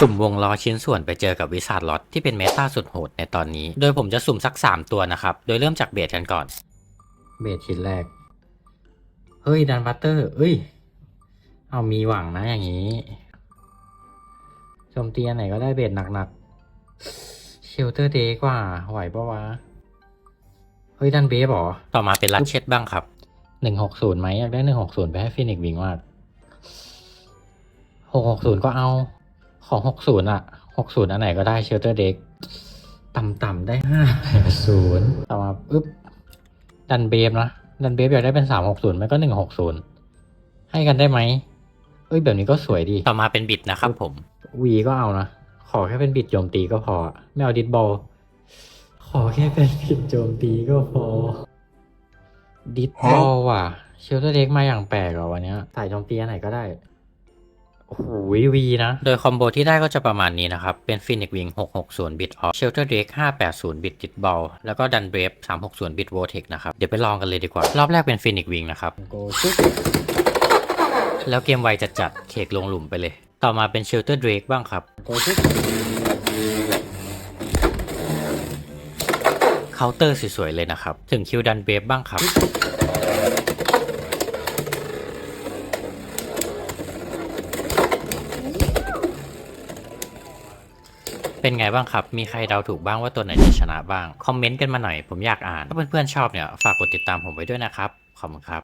สุ่มวงล้อชิ้นส่วนไปเจอกับวิสาดล็อตที่เป็นเมตาสุดโหดในตอนนี้ โดยผมจะสุ่มสัก 3 ตัวนะครับ โดยเริ่มจากเบสกันก่อน เบสชิ้นแรก เฮ้ย ดันบัตเตอร์ เอ้ย เอามีหวังนะอย่างนี้โจมตีอันไหนก็ได้เบสหนักๆเชลเตอร์เดย์กว่า ไหวปะวะ เฮ้ย ดันเบฟเหรอ ต่อมาเป็นลัดเช็ดบ้างครับหนึ่งหกศูนย์ไหมอยากได้หนึ่งหกศูนย์ไปให้ฟินิกซ์วิงมากหกหกศูนย์ก็เอา ของหกศูนย์อะหกศูนย์อันไหนก็ได้เชลเตอร์เด็กต่ำๆได้ห้าศูนย์ต่อมาอึ๊บดันเบฟนะดันเบฟอยากได้เป็นสามหกศูนย์ไม่ก็หนึ่งหกศูนย์ให้กันได้ไหมเอ้ยแบบนี้ก็สวยดี ต่อมาเป็นบิดนะครับผมวีก็เอานะ ขอแค่เป็นบิดโจมตีก็พอ ไม่เอาดิสบอล ขอแค่เป็นบิดโจมตีก็พอ ดิสบอลว่ะ เชลเตอร์เด็กมาอย่างแปลกอะวันเนี้ยใส่โจมตีอันไหนก็ได้ โอ้โหวีนะ โดยคอมโบที่ได้ก็จะประมาณนี้นะครับ เป็นฟินิกวิง660 บิตออฟเชลเตอร์เด็ก580 บิตจิตบอลแล้วก็ดันเบรฟ360 บิตโวเทคนะครับ เดี๋ยวไปลองกันเลยดีกว่า รอบแรกเป็นฟินิกวิงนะครับ แล้วเกมไวจัดจัดๆเคกลงหลุมไปเลย ต่อมาเป็นเชลเตอร์เดรกบ้างครับ เคาน์เตอร์สวยๆเลยนะครับ ถึงคิวดันเบรฟบ้างครับ เป็นไงบ้างครับ มีใครเดาถูกบ้างว่าตัวไหนจะชนะบ้าง คอมเมนต์กันมาหน่อย ผมอยากอ่าน ถ้าเพื่อนๆชอบเนี่ย ฝากกดติดตามผมไว้ด้วยนะครับ ขอบคุณครับ